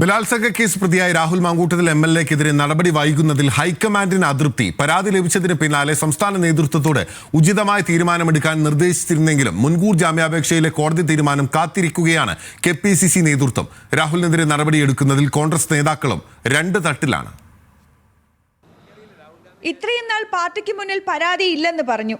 ബലാത്സംഗ കേസ് പ്രതിയായ Rahul Mamkootathil M L എക്കെതിരെ നടപടി വൈകുന്നതിൽ ഹൈക്കമാൻഡിന് അതൃപ്തി. പരാതി ലഭിച്ചതിന് പിന്നാലെ സംസ്ഥാന നേതൃത്വത്തോട് ഉചിതമായ തീരുമാനമെടുക്കാൻ നിർദ്ദേശിച്ചിരുന്നെങ്കിലും മുൻകൂർ ജാമ്യാപേക്ഷയിലെ കോടതി തീരുമാനം കാത്തിരിക്കുകയാണ് കെ പി സി സി നേതൃത്വം. രാഹുലിനെതിരെ നടപടിയെടുക്കുന്നതിൽ കോൺഗ്രസ് നേതാക്കളും രണ്ട് തട്ടിലാണ്. ഇത്രയും നാൾ പാർട്ടിക്ക് മുന്നിൽ പരാതിയില്ലെന്ന് പറഞ്ഞു.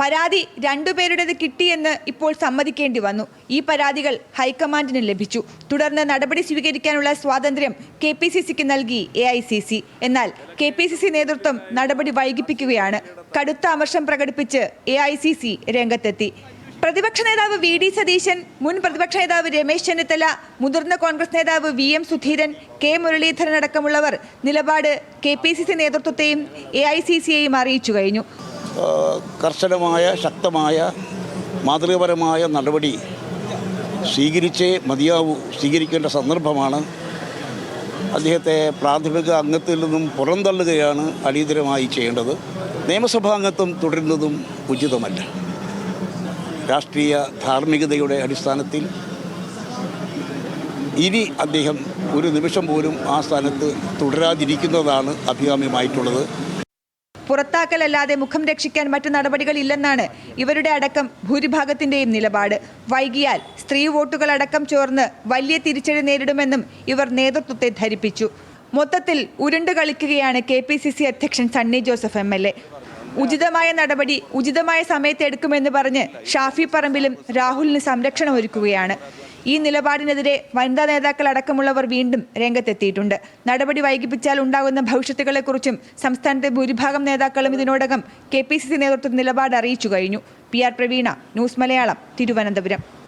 പരാതി രണ്ടുപേരുടേത് കിട്ടിയെന്ന് ഇപ്പോൾ സമ്മതിക്കേണ്ടി വന്നു. ഈ പരാതികൾ ഹൈക്കമാൻഡിന് ലഭിച്ചു. തുടർന്ന് നടപടി സ്വീകരിക്കാനുള്ള സ്വാതന്ത്ര്യം കെ പി സി സിക്ക് നൽകി എ ഐ സി സി. എന്നാൽ കെ പി സി സി നേതൃത്വം നടപടി വൈകിപ്പിക്കുകയാണ്. കടുത്ത അമർഷം പ്രകടിപ്പിച്ച് എ ഐ സി സി രംഗത്തെത്തി. പ്രതിപക്ഷ നേതാവ് വി ഡി സതീശൻ മുൻ പ്രതിപക്ഷ നേതാവ് രമേശ് ചെന്നിത്തല മുതിർന്ന കോൺഗ്രസ് നേതാവ് V M Sudheeran K Muraleedharan അടക്കമുള്ളവർ നിലപാട് കെ പി സി സി നേതൃത്വത്തെയും എ ഐ സി സിയെയും അറിയിച്ചു കഴിഞ്ഞു. കർശനമായ ശക്തമായ മാതൃകപരമായ നടപടി സ്വീകരിച്ചേ മതിയാവൂ സ്വീകരിക്കേണ്ട സന്ദർഭമാണ്. അദ്ദേഹത്തെ പ്രാഥമിക അംഗത്തിൽ നിന്നും പുറന്തള്ളുകയാണ് അടിയന്തരമായി ചെയ്യേണ്ടത്. നിയമസഭാ അംഗത്വം തുടരുന്നതും ഉചിതമല്ല. രാഷ്ട്രീയ ധാർമ്മികതയുടെ അടിസ്ഥാനത്തിൽ ഇനി അദ്ദേഹം ഒരു നിമിഷം പോലും ആ സ്ഥാനത്ത് തുടരാതിരിക്കുന്നതാണ് അഭികാമ്യമായിട്ടുള്ളത്. പുറത്താക്കലല്ലാതെ മുഖം രക്ഷിക്കാൻ മറ്റു നടപടികളില്ലെന്നാണ് ഇവരുടെ അടക്കം ഭൂരിഭാഗത്തിന്റെയും നിലപാട്. വൈകിയാൽ സ്ത്രീ വോട്ടുകൾ അടക്കം ചോർന്ന് വലിയ തിരിച്ചടി നേരിടുമെന്നും ഇവർ നേതൃത്വത്തെ ധരിപ്പിച്ചു. മൊത്തത്തിൽ ഉരുണ്ടു കളിക്കുകയാണ് കെ പി സി സി അധ്യക്ഷൻ Sunny Joseph M L A. ഉചിതമായ നടപടി ഉചിതമായ സമയത്ത് എടുക്കുമെന്ന് പറഞ്ഞ് ഷാഫി പറമ്പിലും രാഹുലിന് സംരക്ഷണം ഒരുക്കുകയാണ്. ഈ നിലപാടിനെതിരെ വനിതാ നേതാക്കൾ അടക്കമുള്ളവർ വീണ്ടും രംഗത്തെത്തിയിട്ടുണ്ട്. നടപടി വൈകിപ്പിച്ചാൽ ഉണ്ടാകുന്ന ഭവിഷ്യത്തുകളെക്കുറിച്ചും സംസ്ഥാനത്തെ ഭൂരിഭാഗം നേതാക്കളും ഇതിനോടകം കെ പി സി സി നേതൃത്വം നിലപാട് അറിയിച്ചു കഴിഞ്ഞു. P R Praveena news Malayalam Thiruvananthapuram.